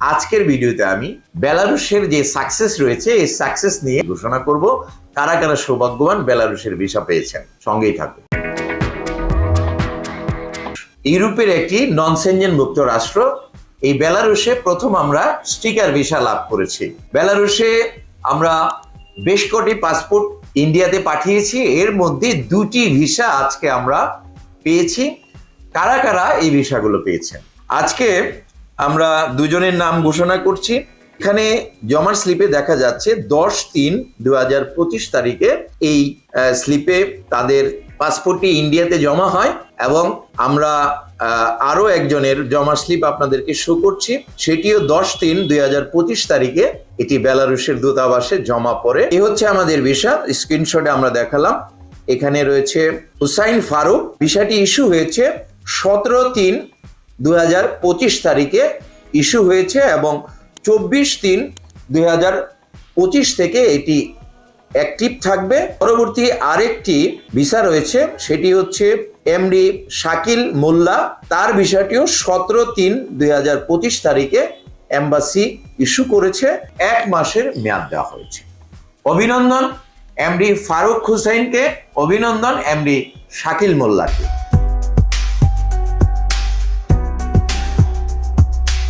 আজকের ভিডিওতে আমি বেলারুশের যে সাকসেস রয়েছে, এই সাকসেস নিয়ে ঘোষণা করব। কারা কারা সৌভাগ্যবান বেলারুশের ভিসা পেয়েছেন? সঙ্গেই থাকুন। ইউরোপের একটি নন সেনজেন মুক্ত রাষ্ট্র, এই বেলারুশে প্রথম আমরা স্টিকার ভিসা লাভ করেছি। বেলারুশে আমরা বেশ কটি পাসপোর্ট ইন্ডিয়াতে পাঠিয়েছি। এর মধ্যে দুটি ভিসা আজকে আমরা পেয়েছি। কারা কারা এই ভিসাগুলো পেয়েছেন? আজকে আমরা দুজনের নাম ঘোষণা করছি। এখানে জমার স্লিপে দেখা যাচ্ছে দশ তিন দু তারিখে এই স্লিপে তাদের পাসপোর্টটি ইন্ডিয়াতে জমা হয় এবং আমরা আরও একজনের জমা স্লিপ আপনাদেরকে শো করছি। সেটিও দশ তিন দুই হাজার পঁচিশ তারিখে এটি বেলারুশের দূতাবাসে জমা পড়ে। এ হচ্ছে আমাদের ভিসা, স্ক্রিনশটে আমরা দেখালাম। এখানে রয়েছে হুসাইন ফারুক। ভিসাটি ইস্যু হয়েছে সতেরো তিন দু হাজার পঁচিশ তারিখে ইস্যু হয়েছে এবং চব্বিশ তিন দুই থেকে এটি অ্যাক্টিভ থাকবে। পরবর্তী আরেকটি ভিসা রয়েছে, সেটি হচ্ছে এমডি শাকিল মোল্লা। তার ভিসাটিও সতেরো তিন দুই তারিখে এম্বাসি ইস্যু করেছে, এক মাসের মেয়াদ দেওয়া হয়েছে। অভিনন্দন এমডি ফারুক হুসাইনকে, অভিনন্দন এমডি শাকিল মোল্লাকে।